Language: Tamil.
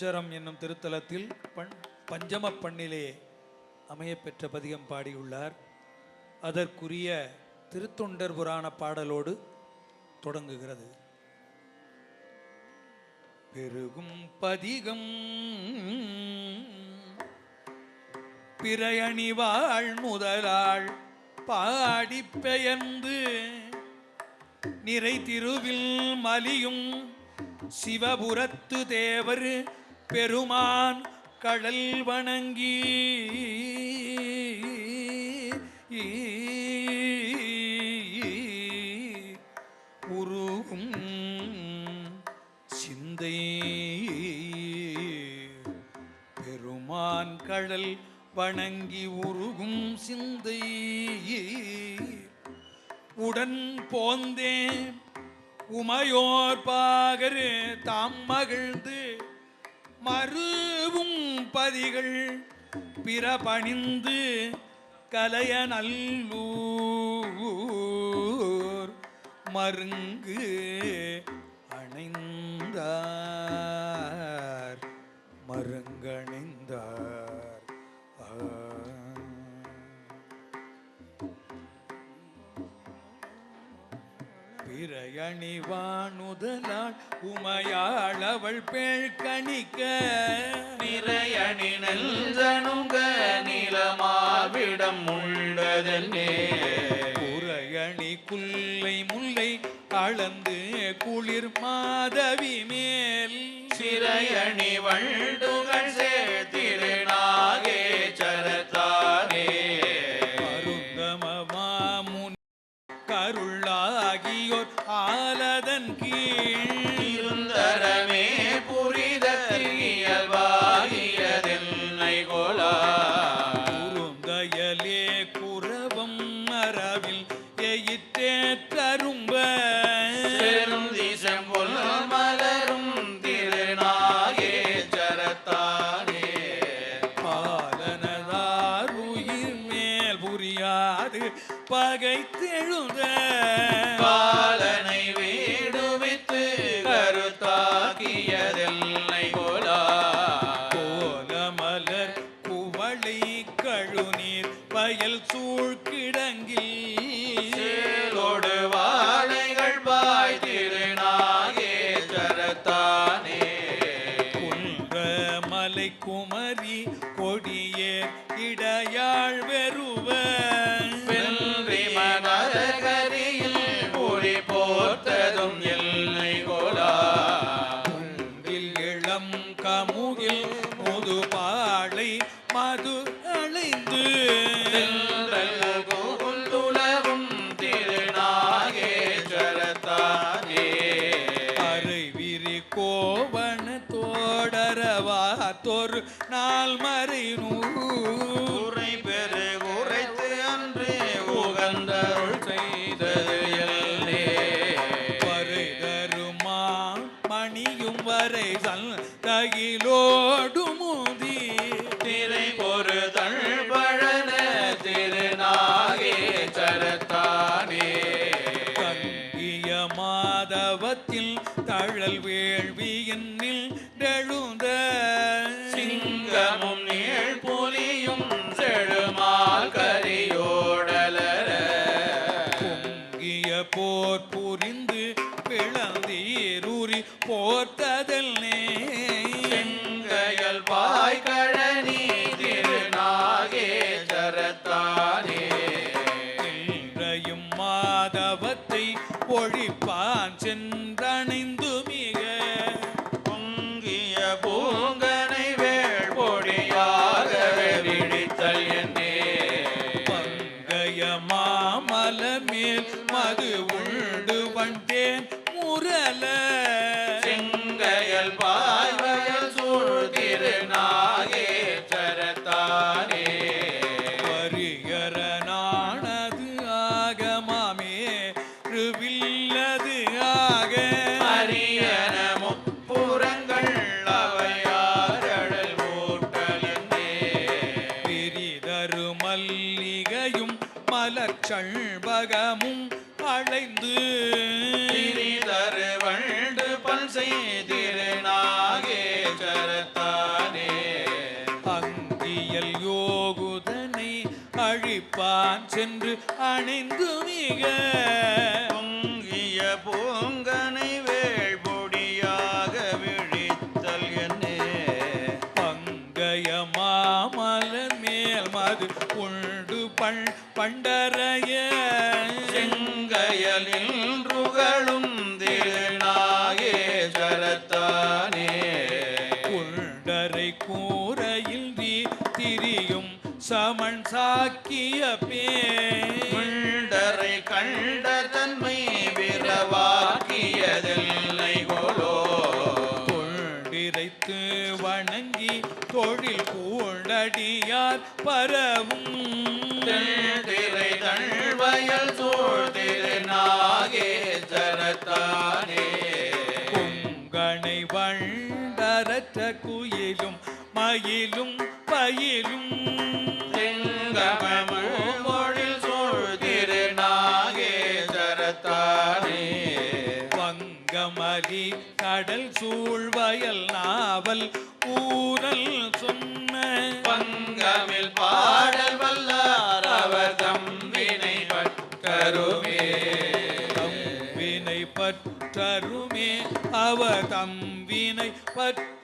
அச்சரம் என்னும் திருத்தலத்தில் பண் பஞ்சம பண்ணிலே அமையப்பெற்ற பதிகம் பாடியுள்ளார். அதற்குரிய திருத்தொண்டர் புராண பாடலோடு தொடங்குகிறது. பெருகும் பதிகம் பிறையணிவாள் முதலாள் பாடி பெயர்ந்து நிறை திருவில் மலியும் சிவபுரத்து தேவர் பெருமான் கடல் வணங்கி உருகும் சிந்தை. பெருமான் கடல் வணங்கி உருகும் சிந்தை. உடன் போந்தேன் உமையோர் பாகரு தாம் மகிழ்ந்து மறுவும் பதிகள் பிறபணிந்து கலைய நல்லூர் மருங்கு அணைந்தார். பிறையணிவானுதலாள் உமையாள் அவள் பேழ் கணிக்க நிறையணி நெஞ்சனுங்க நிலமாவிடம் உள்ளதென்னே புறையணி குல்லை முல்லை அளந்து குளிர் மாதவி மேல். சிறையணி வண்டுகள் வெறுவ வென்றி மனகரியில் பொறி போர்த்ததும் எல்லை கொலா. இளம் கமுகில் மது அழைந்து. சென்றல் கூந்துலவும் திருநாகே சரத்தானே அரைவிரி கோவண தோடரவா தொரு நாள் மறை வரை சல் தகிலோடு முதி திரை பொரு தழ்பழன திருநாகே சரத்தானே. கங்கிய மாதவத்தில் தழல் வேள்வியின் எழுந்த சிங்கமும் நீள் புலியும் செழுமால் கரியோடலர புரிந்து பிளந்தீரூரி போர்த்ததல் நே. செங்கையல் பாய்கழனி திருநாகே சரத்தானே இன்றையும் மாதவத்தை ஒழிப்பான் சென்றணைந்து மிக. பொங்கிய பூங்கனை வேள் பொடியாக விழித்தல் என்னே. பங்கைய மாமலர் மேல் மது உண்டு வந்தேன் முரல செங்கையல் பாய்வயல் சூழ் திருநாகே சரத்தானே பரிகரனானது ஆகமாமே ருவில்லது ஆக. அரியன முப்புறங்கள் அவையாரழல் ஊட்டல் என்னே பிரிதரு மல்லிகையும் அழைந்து திரிதரு வண்டு பல் செய்திருநாகே கரத்தானே அங்கியல் யோகுதனை அழிப்பான் சென்று அணிந்து மிக பொங்கிய போங்க சமன் சாக்கிய பே முண்டரை கண்ட தன்மை விரவாக்கியதில்லை கோலோ. கொண்டிரைத்து வணங்கி தொழில் கூடடியார் பரவும் பங்கமலி கடல் சூழ்வயல் நாவல் ஊரல் சொன்ன பங்கமில் பாடல் வல்லார் அவர் தம்பினை பட்டருமே தம்பினை பற்றருமே அவ தம்பினை பற்ற